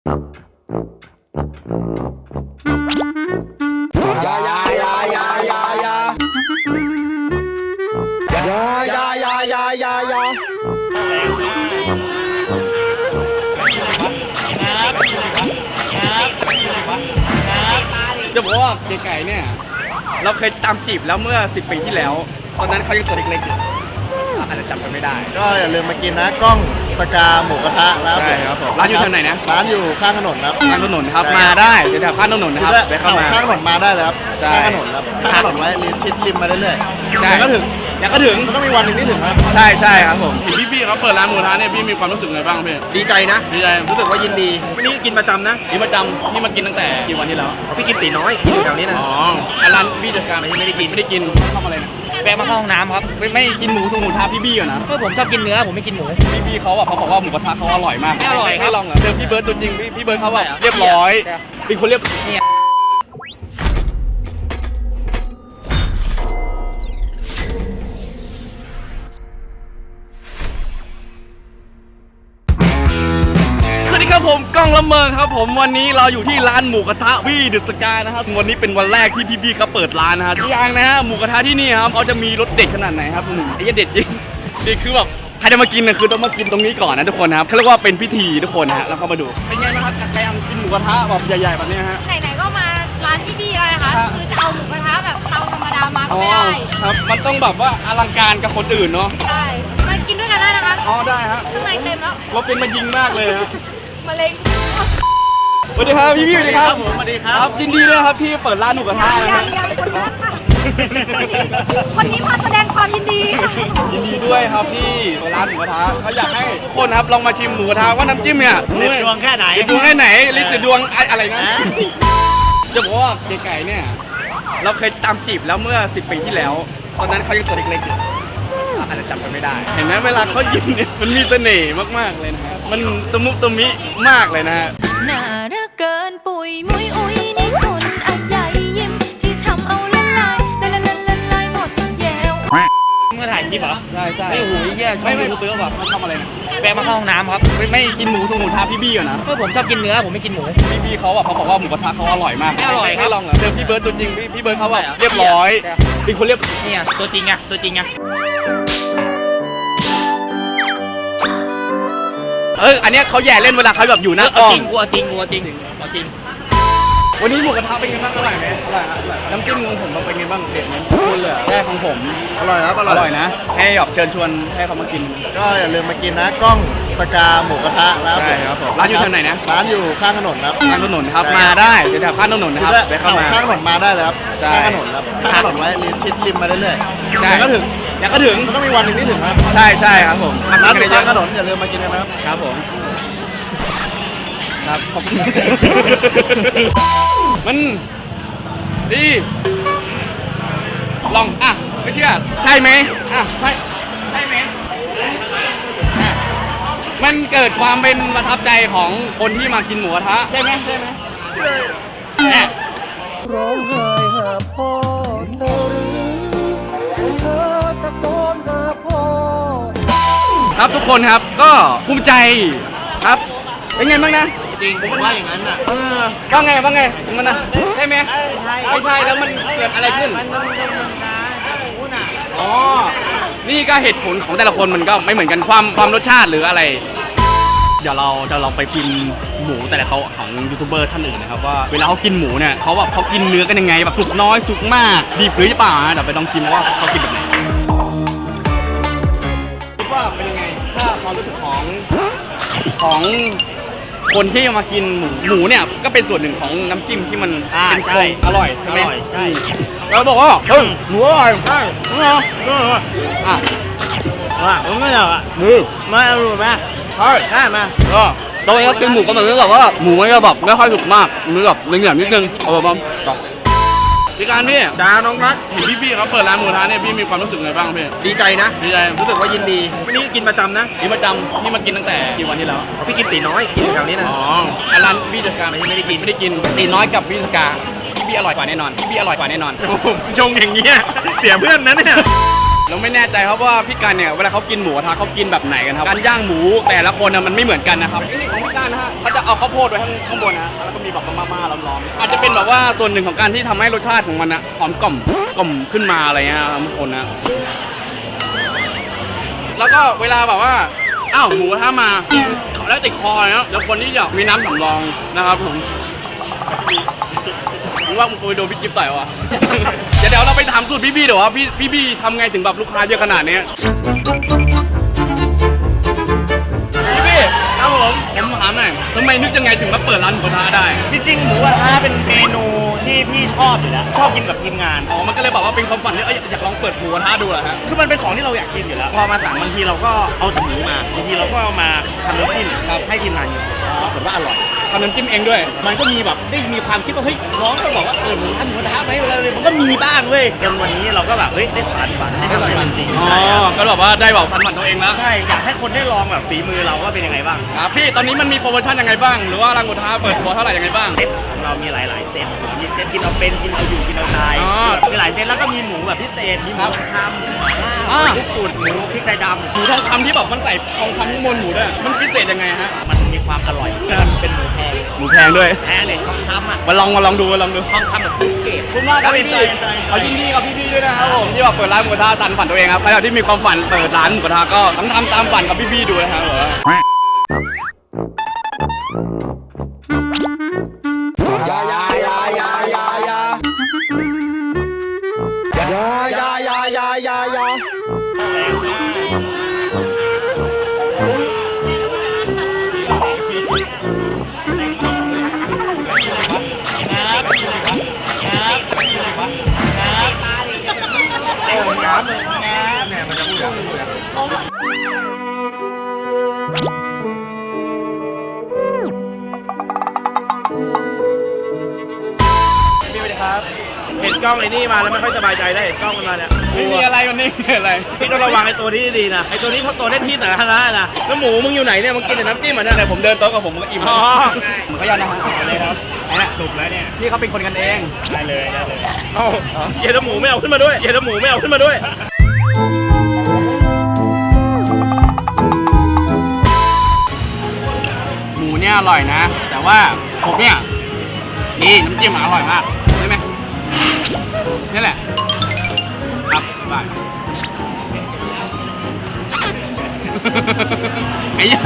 ยายายายายายายายายายายายาจะบอกว่าเก๋ไก่เนี่ย เราเคยตามจีบแล้วเมื่อ 10 ปีที่แล้ว ตอนนั้นเขายังตัวเล็กๆอยู่อาจจะจำกันไม่ได้ ก็อย่าลืมมากินนะกล้อง สกาหมูกระทะแล้วใช่ครับผมร้านอยู่แถวไหนนะ ร้านอยู่ข้างถนนครับ ข้างถนนครับมาได้เดี๋ยวแถวข้างถนนนะครับคือไปเข้ามา ข้างถนนมาได้เลยครับ ใช่ ข้างถนนครับ ข้างถนนไว้ริมชิดริมมาเรื่อยๆใช่แล้วก็ถึงแล้วก็ถึง มันต้องมีวันหนึ่งที่ถึงครับ ใช่ใช่ครับผม เห็นพี่พี่ๆเขาเปิดร้านหมูกระทะเนี่ยพี่มีความรู้สึกไงบ้างพี่ดีใจนะ ดีใจรู้สึกว่ายินดีวันนี้กินประจำนะนี่ประจำพี่มากินตั้งแต่กี่วันที่แล้ว พี่กินตีน้อยกินอยู่แถวนี้นะ อ๋อไอ้ร้านพี่จัดการไม่ไม่ได้กินไม่ได้กินเข้ามาเลยนะ แวะมาเข้าห้องน้ำครับ ไม่ไม่กินหมูทุกหมูทาพี่บี้ก่อนนะก็ผมชอบกินเนื้อผมไม่กินหมู พี่บี้เขาอะเขาบอกว่าหมูกระทะเขาอร่อยมากไม่อร่อยครับ ให้ลองเหรอเจอพี่เบิร์ดตัวจริงพี่พี่เบิร์ดเขาแบบใช่เหรอเรียบร้อยใช่เป็นคนเรียบเนี่ย ผมก้องละเมิงครับผมวันนี้เราอยู่ที่ร้านหมูกระทะวี่เดอะสกานะครับวันนี้เป็นวันแรกที่พี่บี้เขาเปิดร้านนะฮะที่ยังนะฮะหมูกระทะที่นี่ครับเขาจะมีรสเด็ดขนาดไหนครับคุณหนุ่มไอ้เหี้ยเด็ดจริงเด็ดคือแบบใครจะมากินนะคือต้องมากินตรงนี้ก่อนนะทุกคนนะครับเขาเรียกว่าเป็นพิธีทุกคนนะฮะแล้วเข้ามาดูเป็นไงบ้างครับกับการกินหมูกระทะแบบใหญ่ๆแบบเนี้ยฮะไหนๆก็มาร้านพี่บี้แล้วนะคะครับคือจะเอาหมูกระทะแบบเตาธรรมดามาก็อ๋อไม่ได้ครับมันต้องแบบว่าอลังการกับคนอื่นเนาะใช่มากินด้วยกันได้นะคะอ๋อได้ฮะข้างในเต็มแล้วเราเป็นมายิงมากเลยฮะมะเร็งส วัสดีครับพี่พี่สวัสดีครับผมสวัสดีครับครับยินดีด้วยครับที่เปิดร้านหมูกระทะนะยัฮะงยังคนนี้ค่ะคนนี้มาแสดงความยินดีค่ะยินดีด้วยครับที่เปิดร้านหมูกระทะเขาอยากให้ทุกคนนะครับลองมาชิมหมูกระทะว่าน้ำจิ้มเนี่ยเด็ดดวงแค่ไหนเด็ดดวงแค่ไหนลิสต์ดวงอะอะไรนะจะบอกว่าเก๋ไก่เนี่ยเราเคยตามจีบแล้วเมื่อ 10 ปีที่แล้ว ตอนนั้นเขายังตัวเล็กๆอยู่อาจจะจำกันไม่ได้ เห็นไหมเวลาเขายินเนี่ยมันมีเสน่ห์มากๆเลยนะฮะมันตะมุตะมิมากเลยนะฮะ ชอบไม่ไม่ดูเตือแบบมันทำอะไรนะแวะมาเข้าห้องน้ำครับไม่ไม่กินหมูทุกหมูทาพี่บี้ก่อนนะก็ผมชอบกินเนื้อผมไม่กินหมู พี่บี้เขาอะเขาบอกว่าหมูกระทะเขาอร่อยมากไม่อร่อยครับให้ลองเหรอเจอพี่เบิร์ดตัวจริงพี่พี่เบิร์ดเขาแบบใช่เหรอเรียบร้อยใช่เป็นคนเรียบเนี่ยตัวจริงอะตัวจริงอะเอออันเนี้ยเขาแย่เล่นเวลาเขาแบบอยู่หน้ากเอาล้องจริงกูเอาจริงกูเอาจริงเอาจริง วันนี้หมูกระทะเป็นไงบ้างอร่อยไหมอร่อยครับน้ำจิ้มของผมมันเป็นไงบ้างเด็ดไหมคุณเลยใช่ของผมอร่อยครับออร่อยร่อยนะ ให้แบบเชิญชวนให้เขามากิน ก็อย่าลืมมากินนะกล้องสกาหมูกระทะแล้วใช่ครับผมร้านอยู่แถวไหนนะ ร้านอยู่ข้างถนนครับข้างถนนครับมาได้เดี๋ยวแถวข้างถนนนะครับคือไปเข้ามา ข้างถนนมาได้เลยครับใช่ ข้างถนนครับข้างถนนไว้ริมชิดริมมาเรื่อยๆใช่แล้วก็ถึงแล้วก็ถึงมันต้องมีวันหนึ่งที่ถึงครับใช่ใช่ครับผมร้านอยู่เยข้างอะถนนอย่าลืมมากินกันนะครับ ครับผม ครับขอบคุณมันดีลองอะไม่เชื่อใช่ไหมอะใช่ใช่ไหมอะมันเกิดความเป็นประทับใจของคนที่มากินหมูกระทะใช่ไหมใช่ไหมเนี่ยร้องไห้หาพ่อเธอหรือเธอตะโกนหาพ่อครับทุกคนครับก็ภูมิใจครับเป็นไงบ้างนะ จริงผมว่าอย่างนั้นอะเออว่าไงว่าไงมันนะใช่ไหมไม่ใช่แล้วมันเกิดอะไรขึ้นอ๋อ นี่ก็เหตุผลของแต่ละคนมันก็ไม่เหมือนกันความความรสชาติหรืออะไร เดี๋ยวเราจะลองไปชิมหมูแต่ละโต๊ะของยูทูบเบอร์ท่านอื่นนะครับว่าเวลาเขากินหมูเนี่ยเขาแบบเขากินเนื้อกันยังไงแบบสุกน้อยสุกมาก ดิบหรือเปล่านะเดี๋ยวไปลองกินว่าเขากินแบบไหนคิดว่าเป็นยังไงถ้าความรู้สึกของของ คนที่มากินหมูหมูเนี่ยก็เป็นส่วนหนึ่งของน้ำจิ้มที่มันอ่าเป็นใช่โครงอร่อยใช่ไหมอร่อยใช่เราบอกว่าเฮ้ยหมูอร่อยใช่เหรออะว่าผมไม่เอาอะมือมาเอาลูกมาใช่ได้มาก็ตอนนี้ก็กินหมูก็เหมือนกับว่าหมูมันก็แบบไม่ค่อยสุกมากมันแบบเหลืองๆนิดนึงเอาแบบว่าต่อ พี่การพี่จ้าน้องรัก เห็นพี่พี่ๆเขาเปิดร้านหมูกระทะเนี่ยพี่มีความรู้สึกไงบ้างพี่ดีใจนะ ดีใจรู้สึกว่ายินดีวันนี้กินประจำนะนี่ประจำพี่มากินตั้งแต่กี่วันที่แล้วพี่กินตีน้อยกินอยู่แถวนี้นะ อ๋อไอ้ร้านพี่จัดการไม่ไม่ได้กินไม่ได้กินตีน้อยกับพี่สกาพี่พี่อร่อยกว่าแน่นอนพี่พี่อร่อยกว่าแน่นอนโอ้โหชงอย่างเงี้ยเสียเพื่อนนะเนี่ย เราไม่แน่ใจครับว่าพี่การเนี่ยเวลาเขากินหมูกระทะเขากินแบบไหนกันครับการย่างหมูแต่ละคนน่ะมันไม่เหมือนกันนะครับเทคนิคของพี่การนะฮะเขาจะเอาข้าวโพดไว้ข้างข้างบนนะฮะแล้วก็มีแบบมาม่าๆล้อมๆอาจจะเป็นแบบว่าส่วนหนึ่งของการที่ทำให้รสชาติของมันนะหอมกล่อมกล่อมขึ้นมาอะไรเงี้ยครับทุกคนนะแล้วก็เวลาแบบว่าอ้าวหมูกระทะมาเขาได้ติดคอเลยนะแล้วคนที่อยากมีน้ำสำรองนะครับผมผมว่ามึงไปโดนพี่จิ๊บต่อยวะ เดี๋ยวเดี๋ยวเราไปถามสูตรพี่บี้เดี๋ยวว่าพี่พี่บี้ทำไงถึงแบบลูกค้าเยอะขนาดนี้พี่บี้ครับผมผมถามหน่อยทำไมนึกยังไงถึงมาเปิดร้านหมูกระทะได้ จริงๆ หมูกระทะเป็นเมนูที่ พี่ชอบอยู่แล้วชอบกินกับทีมงาน อ๋อ มันก็เลยบอกว่าเป็นความฝันที่เอ้ยอยากลองเปิดหมูกระทะดูเหรอฮะ คือมันเป็นของที่เราอยากกินอยู่แล้ว พอมาสั่งบางทีเราก็เอาแต่หมูมาบางทีเราก็เอามาทำน้ำจิ้มครับ ให้ทีมงานกินปรากฏว่าอร่อย ทำน้ำจิ้มเองด้วย มันก็มีแบบได้มีความคิดว่าเฮ้ยน้องก็บอกว่าเออหมูทำหมูกระทะไหมอะไรเลยมันก็มีบ้างเว้ยจนวันนี้เราก็แบบเฮ้ยได้สานฝันได้ทำให้มันจริงอ๋อ ก็แบบว่าได้แบบพันฝันตัวเองแล้ว ใช่อยากให้คนได้ลองแบบฝีมือเราว่าเป็นยังไงบ้างครับพี่ ตอนนี้มันมีโปรโมชั่นยังไงบ้าง หรือว่าร้านหมูกระทะเปิดตัวเท่าไหร่ยังไงบ้างเซตของเรามีหลายๆเซตมีเซตกินเอาเป็นกินเอาอยู่กินเอาตายอ๋อมีหลายเซตแล้วก็มีหมูแบบพิเศษมีหมูทำหมูหม่าล่าอ่า หมูปุ่นหมูพริกไทยดหมูทองคำที่แบบมันใส่ทองคำข้างบนหมูด้วยมันพิเศษยังไงฮะำมันมีความอร่อยมันเป็นหมูแพงหมูแพงด้วยแพงเลยทองคำอะมาลองมาลองดูมาลองดูทองคำแบบฟูเกตขอบคุณมากครับพี่พี่ enjoy enjoy enjoy เอายินดีกับพี่พี่ด้วยนะครับผมที่แบบเปิดร้านหมูกระทะสันฝันตัวเองครับใครที่มีความฝันเปิดร้านหมูกระทะก็ต้องทำตามฝันกับพี่พี่ดูนะครับผมย เห็นกล้องไอ้นี่มาแล้วไม่ค่อยสบายใจได้เห็นกล้องมันมาเนี่ยไม่มีอะไรวันนี้ไม่มีอะไรพี่ต้องระวังไอ้ตัวนี้ดีๆนะไอ้ตัวนี้เขาตัวเล่นที่สาธารณะนะแล้วหมูมึงอยู่ไหนเนี่ยมึงกินแต่น้ำจิ้มอะเนี่ยแต่ผมเดินโต๊ะกับผมมันก็อิ่มอ๋อผมก็ยันนะฮะเลยครับนี่แหละถูกแล้วเนี่ยพี่เขาเป็นคนกันเองได้เลยได้เลยเอ้าเย็นหมูไม่เอาขึ้นมาด้วยเย็นหมูไม่เอาขึ้นมาด้วยหมูเนี่ยอร่อยนะ แต่ว่าผมเนี่ยนี่น้ำจิ้มอร่อยมากใช่ไหม นี่แหละ ครับบายไอ้เหี้ย